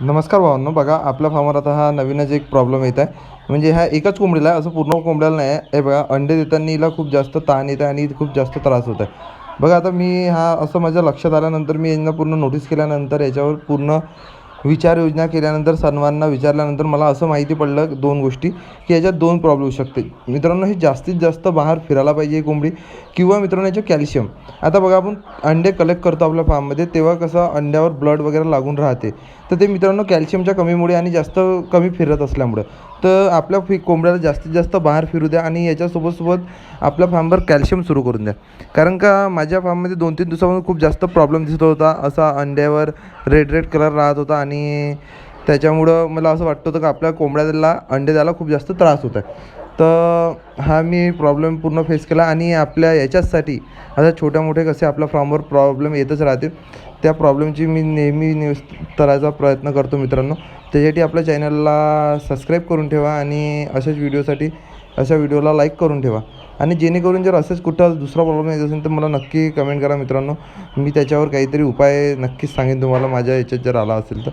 नमस्कार भावांनो बघा आपल्या फार्मवर आता हा नवीनच एक प्रॉब्लेम येत आहे. म्हणजे ह्या एकाच कोंबडीला आहे असं पूर्ण कोंबड्याला नाही आहे. हे बघा अंडे देताना हिला खूप जास्त ताण येत आहे आणि खूप जास्त त्रास होत आहे. बघा आता मी हा असं माझ्या लक्षात आल्यानंतर मी यांना पूर्ण नोटीस केल्यानंतर याच्यावर पूर्ण विचार योजना केल्यानंतर सर्वांना विचारल्यानंतर मला असं माहिती पडलं दोन गोष्टी की याच्यात दोन प्रॉब्लेम होऊ शकते मित्रांनो हे जास्तीत जास्त बाहेर फिरायला पाहिजे कोंबडी किंवा मित्रांनो याचं कॅल्शियम आता बघा आपण अंडे कलेक्ट करतो आपल्या फार्ममध्ये तेव्हा कसं अंड्यावर ब्लड वगैरे लागून राहते. तर ते मित्रांनो कॅल्शियमच्या कमीमुळे आणि जास्त कमी फिरत असल्यामुळं. तर आपल्या फि कोंबड्याला जास्तीत जास्त बाहेर फिरू द्या आणि याच्यासोबत सोबत आपल्या फार्मवर कॅल्शियम सुरू करून द्या. कारण का माझ्या फार्ममध्ये दोन तीन दिवसापासून खूप जास्त प्रॉब्लेम दिसत होता. असा अंड्यावर रेड रेड कलर राहत होता आणि त्याच्यामुळं मला असं वाटतं होतं की आपल्या कोंबड्याला अंडे द्यायला खूप जास्त त्रास होत आहे तर हा मी प्रॉब्लेम पूर्ण फेस केला आणि आपल्या याच्याचसाठी आता छोट्या मोठे कसे आपल्या फॉर्मवर प्रॉब्लेम येतच राहते त्या प्रॉब्लेमची मी नेहमी न्यूज करायचा प्रयत्न करतो मित्रांनो. त्याच्यासाठी आपल्या चॅनलला सबस्क्राईब करून ठेवा आणि अशाच व्हिडिओसाठी अशा व्हिडिओला लाईक करून ठेवा. आणि जेणेकरून जर असंच कुठं दुसरा प्रॉब्लेम येत असेल तर मला नक्की कमेंट करा मित्रांनो. मी त्याच्यावर काहीतरी उपाय नक्कीच सांगेन तुम्हाला माझ्या याच्यात जर आला असेल तर.